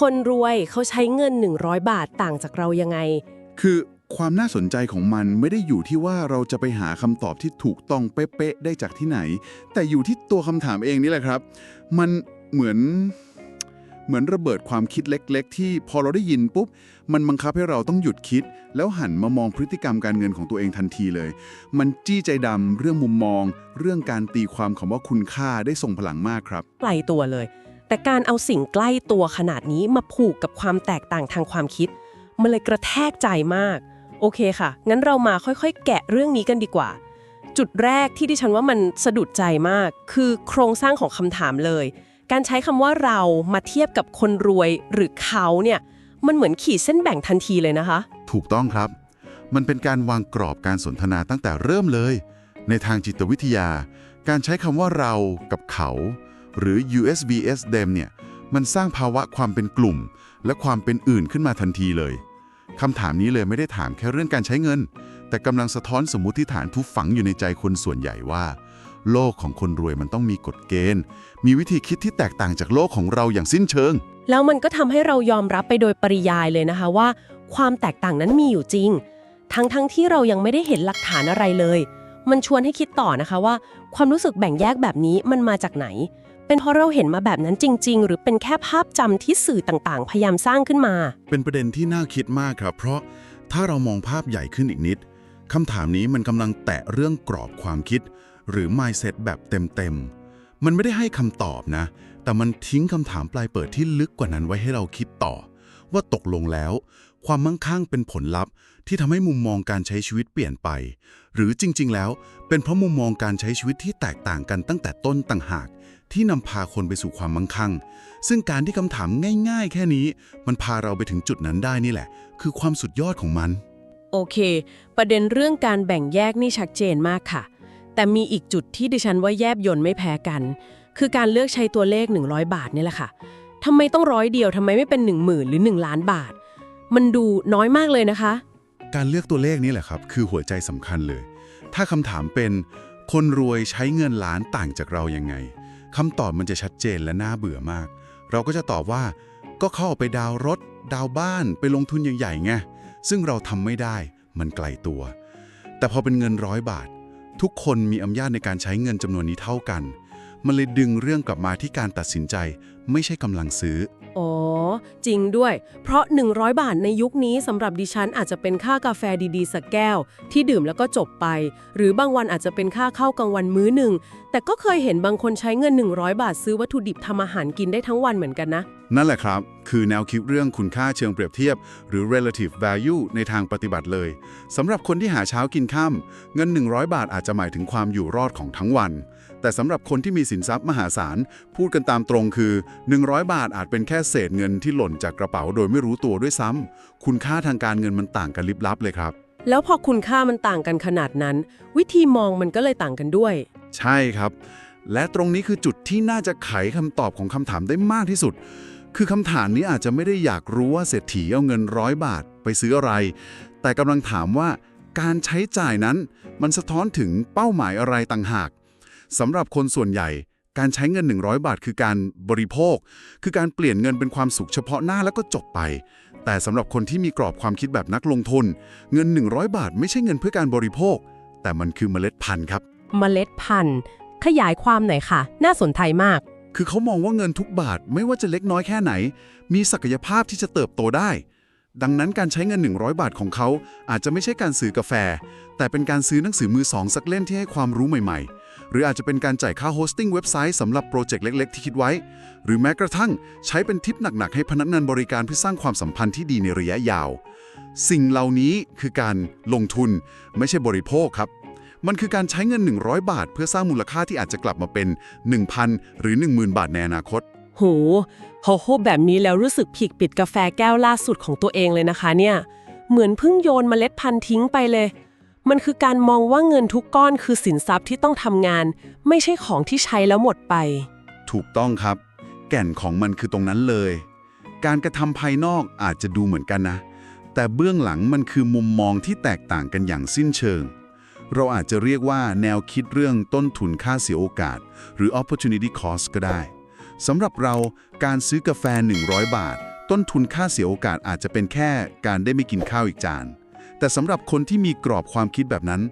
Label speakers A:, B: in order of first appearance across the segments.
A: คนรวยเขาใช้เงิน 100 บาทต่างจากเรายังไง
B: คือความน่าสนใจของมันไม่ได้อยู่ที่ว่าเราจะไปหาคำตอบที่ถูกต้องเป๊ะๆได้จากที่ไหน แต่อยู่ที่ตัวคำถามเองนี่แหละครับ มันเหมือนเหมือนระเบิดความคิดเล็ก ๆ ที่พอเราได้ยินปุ๊บ มันบังคับให้เราต้องหยุดคิด แล้วหันมามองพฤติกรรมการเงินของตัวเองทันทีเลย มันจี้ใจดำเรื่องมุมมอง เรื่องการตีความคำว่าคุณค่าได้ทรงพลังมากครับ
A: ไกลตัวเลย แต่การเอาสิ่งใกล้ตัวขนาดนี้มาผูกกับความแตกต่างทางความคิด มันเลยกระแทกใจมาก โอเคค่ะ งั้นเรามาค่อยๆ แกะเรื่องนี้กันดีกว่า จุดแรกที่ดิฉันว่ามันสะดุดใจมาก คือโครงสร้างของคำถามเลย การใช้คำว่าเรามาเทียบกับคนรวยหรือเขาเนี่ยมันเหมือนขีดเส้นแบ่งทันทีเลยนะคะ
C: ถูกต้องครับ มันเป็นการวางกรอบการสนทนาตั้งแต่เริ่มเลย ในทางจิตวิทยา การใช้คำว่าเรากับเขา หรือ USVS them เนี่ยมันสร้างภาวะความเป็นกลุ่ม และความเป็นอื่นขึ้นมาทันทีเลยคำถามนี้เลยไม่ได้ถามแค่เรื่องการใช้เงิน แต่กำลังสะท้อนสมมติฐานทุกฝังอยู่ในใจคนส่วนใหญ่ว่า โลกของคนรวยมันต้องมีกฎเกณฑ์ มีวิธีคิดที่แตกต่างจากโลกของเราอย่างสิ้นเชิง
A: แล้วมันก็ทำให้เรายอมรับไปโดยปริยายเลยนะคะว่า ความแตกต่างนั้นมีอยู่จริง ทั้งๆทที่เรายังไม่ได้เห็นหลักฐานอะไรเลย มันชวนให้คิดต่อนะคะว่า ความรู้สึกแบ่งแยกแบบนี้มันมาจากไหน เป็นเพราะเราเห็นมาแบบนั้นจริง ๆ หรือเป็นแค่ภาพจำที่สื่อต่างๆ พยายามสร้างขึ้นมา
C: เป็นประเด็นที่น่าคิดมากครับ เพราะถ้าเรามองภาพใหญ่ขึ้นอีกนิดคำถามนี้มันกำลังแตะเรื่องกรอบความคิด หรือ mindset แบบเต็มๆ มันไม่ได้ให้คำตอบนะ แต่มันทิ้งคำถามปลายเปิดที่ลึกกว่านั้นไว้ให้เราคิดต่อ ว่าตกลงแล้ว ความมั่งคั่งเป็นผลลัพธ์ ที่ทำให้มุมมองการใช้ชีวิตเปลี่ยนไป หรือจริงๆ แล้ว เป็นเพราะมุมมองการใช้ชีวิตที่แตกต่างกันตั้งแต่ต้นต่างหาก ที่นำพาคนไปสู่ความมั่งคั่ง ซึ่งการที่คำถามง่าย ๆ แค่นี้ มันพาเราไปถึงจุดนั้นได้นี่แหละ คือความสุดยอดของมัน
A: โอเค ประเด็นเรื่องการแบ่งแยกนี่ชัดเจนมากค่ะ แต่มีอีกจุดที่ดิฉันว่าแยบยนไม่แพ้กัน คือการเลือกใช้ตัวเลข 100 บาทนี่แหละค่ะทำไมต้องร้อยเดียวทำไมไม่เป็น 1 0,000 หรือ 1 ล้านบาท มันดูน้อยมากเลยนะคะ
C: การเลือกตัวเลขนี้แหละครับ คือหัวใจสำคัญเลย ถ้าคำถามเป็นคนรวยใช้เงินล้านต่างจากเรายังไง คำตอบมันจะชัดเจนและน่าเบื่อมาก เราก็จะตอบว่า ก็เข้าไปดาวรถ ดาวบ้านไปลงทุนใหญ่ๆไงซึ่งเราทำไม่ได้ มันไกลตัว แต่พอเป็นเงินร้อยบาท ทุกคนมีอำนาจในการใช้เงินจำนวนนี้เท่ากัน มันเลยดึงเรื่องกลับมาที่การตัดสินใจ ไม่ใช่กำลังซื้อ
A: อ๋อ จริงด้วย เพราะ 100 บาทในยุคนี้สำหรับดิฉันอาจจะเป็นค่ากาแฟดีๆ สักแก้ว ที่ดื่มแล้วก็จบไป หรือบางวันอาจจะเป็นค่าเข้ากลางวันมื้อหนึ่ง แต่ก็เคยเห็นบางคนใช้เงิน 100 บาทซื้อวัตถุดิบทำอาหารกินได้ทั้งวันเหมือนกันนะ
C: นั่นแหละครับ คือแนวคิดเรื่องคุณค่าเชิงเปรียบเทียบ หรือ relative value ในทางปฏิบัติเลยสำหรับคนที่หาเช้ากินข้ามเงิน 100 บาทอาจจะหมายถึงความอยู่รอดของทั้งวัน แต่สำหรับคนที่มีสินทรัพย์มหาศาล พูดกันตามตรงคือ 100 บาทอาจเป็นแค่เศษเงินที่หล่นจากกระเป๋าโดยไม่รู้ตัวด้วยซ้ำคุณค่าทางการเงินมันต่างกันลิบลับเลยครับ
A: แล้วพอคุณค่ามันต่างกันขนาดนั้น วิธีมองมันก็เลยต่างกันด้วย
C: ใช่ครับ และตรงนี้คือจุดที่น่าจะไขคำตอบของคำถามได้มากที่สุด คือคำถามนี้อาจจะไม่ได้อยากรู้ว่าเศรษฐีเอาเงินร้อยบาท ไปซื้ออะไร แต่กำลังถามว่าการใช้จ่ายนั้น มันสะท้อนถึงเป้าหมายอะไรต่างหาก สำหรับคนส่วนใหญ่ การใช้เงิน 100 บาทคือการบริโภค คือการเปลี่ยนเงินเป็นความสุขเฉพาะหน้าแล้วก็จบไป แต่สำหรับคนที่มีกรอบความคิดแบบนักลงทุน เงิน 100 บาท ไม่ใช่เงินเพื่อการบริโภค แต่มันคือเมล็ดพันธุ์ครับ
A: เมล็ดพันธุ์ ขยายความหน่อยค่ะ น่าสนใจมาก
C: คือเขามองว่าเงินทุกบาทไม่ว่าจะเล็กน้อยแค่ไหน มีศักยภาพที่จะเติบโตได้ ดังนั้นการใช้เงิน 100 บาทของเขาอาจจะไม่ใช่การซื้อกาแฟ แต่เป็นการซื้อหนังสือมือสองสักเล่มที่ให้ความรู้ใหม่ๆ หรืออาจจะเป็นการจ่ายค่าโฮสติ้งเว็บไซต์สำหรับโปรเจกต์เล็ก ๆ ที่คิดไว้ หรือแม้กระทั่งใช้เป็นทิปหนัก ๆ ให้พนักงานบริการเพื่อสร้างความสัมพันธ์ที่ดีในระยะยาว สิ่งเหล่านี้คือการลงทุนไม่ใช่บริโภคครับ มันคือการใช้เงิน 100 บาท เพื่อสร้างมูลค่าที่อาจจะกลับมาเป็น 1,000 หรือ 10,000 บาทในอนาคต
A: โหพอโคบแบบนี้แล้วรู้สึกผิดปิดกาแฟแก้วล่าสุดของตัวเองเลยนะคะเนี่ย เหมือนเพิ่งโยนเมล็ดพันธุ์ทิ้งไปเลย มันคือการมองว่าเงินทุกก้อนคือสินทรัพย์ที่ต้องทำงาน ไม่ใช่ของที่ใช้แล้วหมดไป
C: ถูกต้องครับ แก่นของมันคือตรงนั้นเลย การกระทำภายนอกอาจจะดูเหมือนกันนะ แต่เบื้องหลังมันคือมุมมองที่แตกต่างกันอย่างสิ้นเชิง เราอาจจะเรียกว่าแนวคิดเรื่องต้นทุนค่าเสียโอกาส หรือ opportunity cost ก็ได้สำหรับเราการซื้อกาแฟ 100 บาท ต้นทุนค่าเสียโอกาสอาจจะเป็นแค่การได้ไม่กินข้าวอีกจาน แต่สำหรับคนที่มีกรอบความคิดแบบนั้น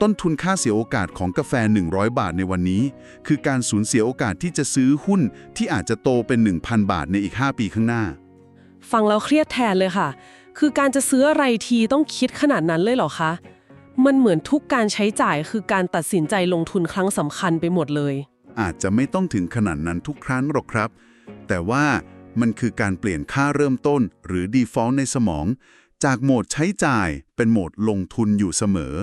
C: ต้นทุนค่าเสียโอกาสของกาแฟ 100 บาทในวันนี้ คือการสูญเสียโอกาสที่จะซื้อหุ้นที่อาจจะโตเป็น 1,000 บาทในอีก 5 ปีข้างหน้า
A: ฟังแล้วเครียดแทนเลยค่ะ คือการจะซื้ออะไรทีต้องคิดขนาดนั้นเลยเหรอคะ มันเหมือนทุกการใช้จ่ายคือการตัดสินใจลงทุนครั้งสำคัญไปหมดเลย
C: อาจจะไม่ต้องถึงขนาดนั้นทุกครั้งหรอกครับ แต่ว่ามันคือการเปลี่ยนค่าเริ่มต้นหรือ default ในสมอง จากโหมดใช้จ่ายเป็นโหมดลงทุนอยู่เสมอ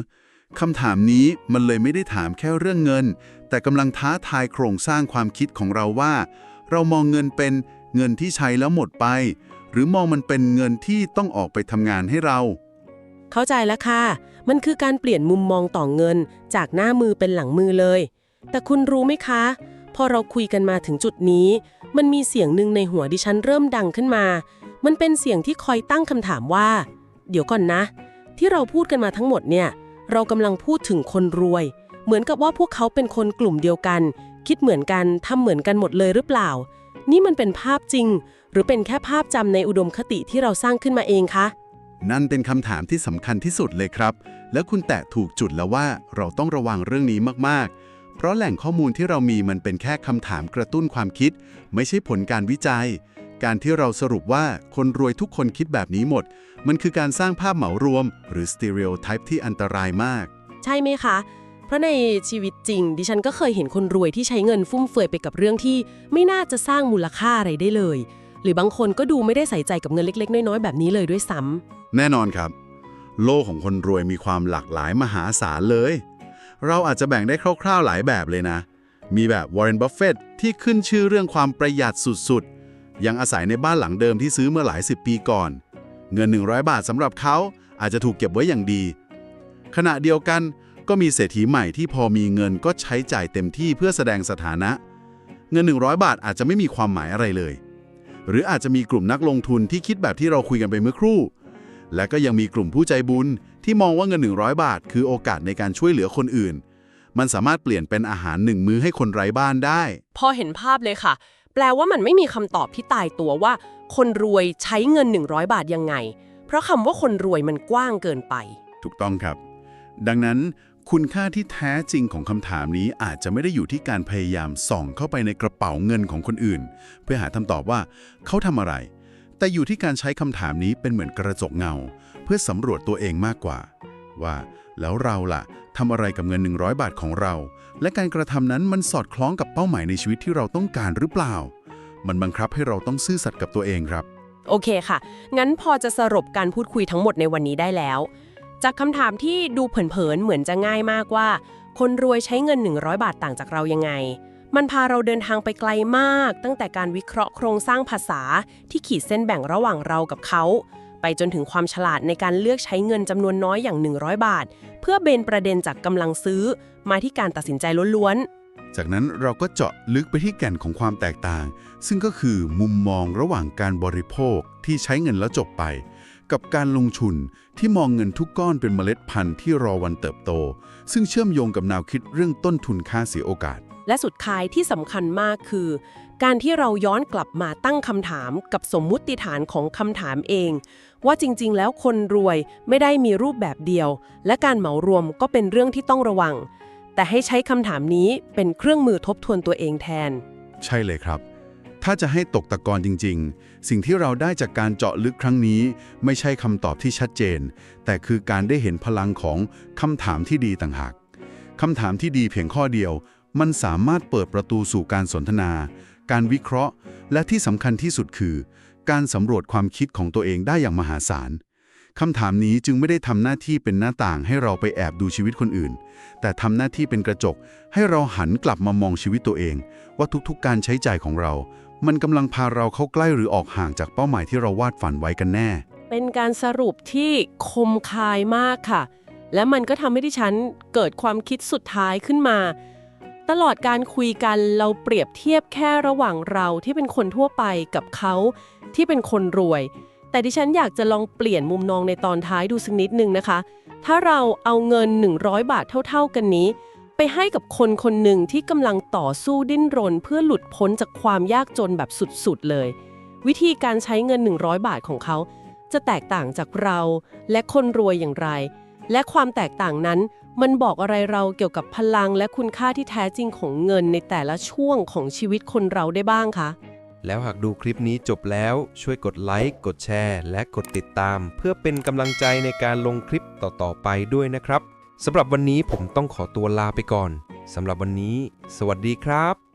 C: คำถามนี้มันเลยไม่ได้ถามแค่เรื่องเงิน แต่กำลังท้าทายโครงสร้างความคิดของเราว่า เรามองเงินเป็นเงินที่ใช้แล้วหมดไป หรือมองมันเป็นเงินที่ต้องออกไปทำงานให้เรา
A: เข้าใจแล้วค่ะ มันคือการเปลี่ยนมุมมองต่อเงิน จากหน้ามือเป็นหลังมือเลย แต่คุณรู้ไหมคะ พอเราคุยกันมาถึงจุดนี้ มันมีเสียงหนึ่งในหัวดิฉันเริ่มดังขึ้นมา มันเป็นเสียงที่คอยตั้งคำถามว่า เดี๋ยวก่อนนะ ที่เราพูดกันมาทั้งหมดเนี่ย เรากำลังพูดถึงคนรวย เหมือนกับว่าพวกเขาเป็นคนกลุ่มเดียวกัน คิดเหมือนกันทำเหมือนกันหมดเลยหรือเปล่า นี่มันเป็นภาพจริง หรือเป็นแค่ภาพจำในอุดมคติที่เราสร้างขึ้นมาเองคะ
C: นั่นเป็นคำถามที่สำคัญที่สุดเลยครับ และคุณแตะถูกจุดแล้วว่าเราต้องระวังเรื่องนี้มากๆ เพราะแหล่งข้อมูลที่เรามีมันเป็นแค่คำถามกระตุ้นความคิด ไม่ใช่ผลการวิจัย การที่เราสรุปว่าคนรวยทุกคนคิดแบบนี้หมด มันคือการสร้างภาพเหมารวม หรือ stereotype ที่อันตรายมาก
A: ใช่ไหมคะ เพราะในชีวิตจริง ดิฉันก็เคยเห็นคนรวยที่ใช้เงินฟุ่มเฟือยไปกับเรื่องที่ไม่น่าจะสร้างมูลค่าอะไรได้เลย หรือบางคนก็ดูไม่ได้ใส่ใจกับเงินเล็ก ๆ น้อยๆแบบนี้เลยด้วยซ้ำ
C: แน่นอนครับ โลกของคนรวยมีความหลากหลายมหาศาลเลย เราอาจจะแบ่งได้คร่าว ๆหลายแบบเลยนะ มีแบบวอร์เรนบัฟเฟตที่ขึ้นชื่อเรื่องความประหยัดสุดๆ ยังอาศัยในบ้านหลังเดิมที่ซื้อเมื่อหลายสิบปีก่อน เงิน 100 บาทสำหรับเขาอาจจะถูกเก็บไว้อย่างดี ขณะเดียวกันก็มีเศรษฐีใหม่ที่พอมีเงินก็ใช้จ่ายเต็มที่เพื่อแสดงสถานะ เงิน 100 บาทอาจจะไม่มีความหมายอะไรเลย หรืออาจจะมีกลุ่มนักลงทุนที่คิดแบบที่เราคุยกันไปเมื่อครู่ และก็ยังมีกลุ่มผู้ใจบุญที่มองว่าเงิน 100 บาท คือโอกาสในการช่วยเหลือคนอื่น มันสามารถเปลี่ยนเป็นอาหารหนึ่งมื้อให้คนไร้บ้านได้
A: พอเห็นภาพเลยค่ะ แปลว่ามันไม่มีคำตอบที่ตายตัวว่า คนรวยใช้เงิน 100 บาทยังไง เพราะคำว่าคนรวยมันกว้างเกินไป
C: ถูกต้องครับ ดังนั้นคุณค่าที่แท้จริงของคำถามนี้อาจจะไม่ได้อยู่ที่การพยายามส่องเข้าไปในกระเป๋าเงินของคนอื่น เพื่อหาคำตอบว่าเขาทำอะไร แต่อยู่ที่การใช้คำถามนี้เป็นเหมือนกระจกเงา เพื่อสำรวจตัวเองมากกว่า ว่า แล้วเราล่ะทำอะไรกับเงิน 100 บาทของเรา และการกระทำนั้นมันสอดคล้องกับเป้าหมายในชีวิตที่เราต้องการหรือเปล่า มันบังคับให้เราต้องซื่อสัตย์กับตัวเองครับ
A: โอเคค่ะ งั้นพอจะสรุปการพูดคุยทั้งหมดในวันนี้ได้แล้ว จากคำถามที่ดูเผินๆเหมือนจะง่ายมากว่า คนรวยใช้เงิน 100 บาทต่างจากเรายังไงมันพาเราเดินทางไปไกลมาก ตั้งแต่การวิเคราะห์โครงสร้างภาษาที่ขีดเส้นแบ่งระหว่างเรากับเขา ไปจนถึงความฉลาดในการเลือกใช้เงินจำนวนน้อยอย่าง 100 บาท เพื่อเบนประเด็นจากกำลังซื้อ มาที่การตัดสินใจล้วนๆ
C: จากนั้นเราก็เจาะลึกไปที่แก่นของความแตกต่าง ซึ่งก็คือมุมมองระหว่างการบริโภคที่ใช้เงินแล้วจบไป กับการลงทุนที่มองเงินทุกก้อนเป็นเมล็ดพันธุ์ที่รอวันเติบโต ซึ่งเชื่อมโยงกับแนวคิดเรื่องต้นทุนค่าเสียโอกาส
A: และสุดท้ายที่สำคัญมากคือ การที่เราย้อนกลับมาตั้งคำถามกับสมมุติฐานของคำถามเอง ว่าจริงๆ แล้วคนรวยไม่ได้มีรูปแบบเดียว และการเหมารวมก็เป็นเรื่องที่ต้องระวัง แต่ให้ใช้คำถามนี้เป็นเครื่องมือทบทวนตัวเองแทน
C: ใช่เลยครับ ถ้าจะให้ตกตะกอนจริง ๆ สิ่งที่เราได้จากการเจาะลึกครั้งนี้ ไม่ใช่คำตอบที่ชัดเจน แต่คือการได้เห็นพลังของคำถามที่ดีต่างหากคำถามที่ดีเพียงข้อเดียว มันสามารถเปิดประตูสู่การสนทนา การวิเคราะห์ และที่สำคัญที่สุดคือ การสำรวจความคิดของตัวเองได้อย่างมหาศาลคำถามนี้จึงไม่ได้ทำหน้าที่เป็นหน้าต่างให้เราไปแอบดูชีวิตคนอื่น แต่ทำหน้าที่เป็นกระจก ให้เราหันกลับมามองชีวิตตัวเอง ว่าทุกๆ การใช้จ่ายของเรา มันกำลังพาเราเข้าใกล้หรือออกห่างจากเป้าหมายที่เราวาดฝันไว้กันแน่
A: เป็นการสรุปที่คมคายมากค่ะ และมันก็ทำให้ดิฉันเกิดความคิดสุดท้ายขึ้นมา ตลอดการคุยกันเราเปรียบเทียบแค่ระหว่างเราที่เป็นคนทั่วไปกับเขาที่เป็นคนรวย แต่ดิฉันอยากจะลองเปลี่ยนมุมมองในตอนท้ายดูสักนิดนึงนะคะ ถ้าเราเอาเงิน 100 บาทเท่า ๆ กันนี้ ไปให้กับคนคนหนึ่งที่กำลังต่อสู้ดิ้นรน เพื่อหลุดพ้นจากความยากจนแบบสุดๆเลย วิธีการใช้เงิน 100 บาทของเขาจะแตกต่างจากเราและคนรวยอย่างไร และความแตกต่างนั้น มันบอกอะไรเราเกี่ยวกับพลังและคุณค่าที่แท้จริงของเงินในแต่ละช่วงของชีวิตคนเราได้บ้างคะ
D: แล้วหากดูคลิปนี้จบแล้วช่วยกดไลค์ กดแชร์ และกดติดตาม เพื่อเป็นกำลังใจในการลงคลิปต่อ ๆ ไปด้วยนะครับสำหรับวันนี้ผมต้องขอตัวลาไปก่อนสำหรับวันนี้ สวัสดีครับ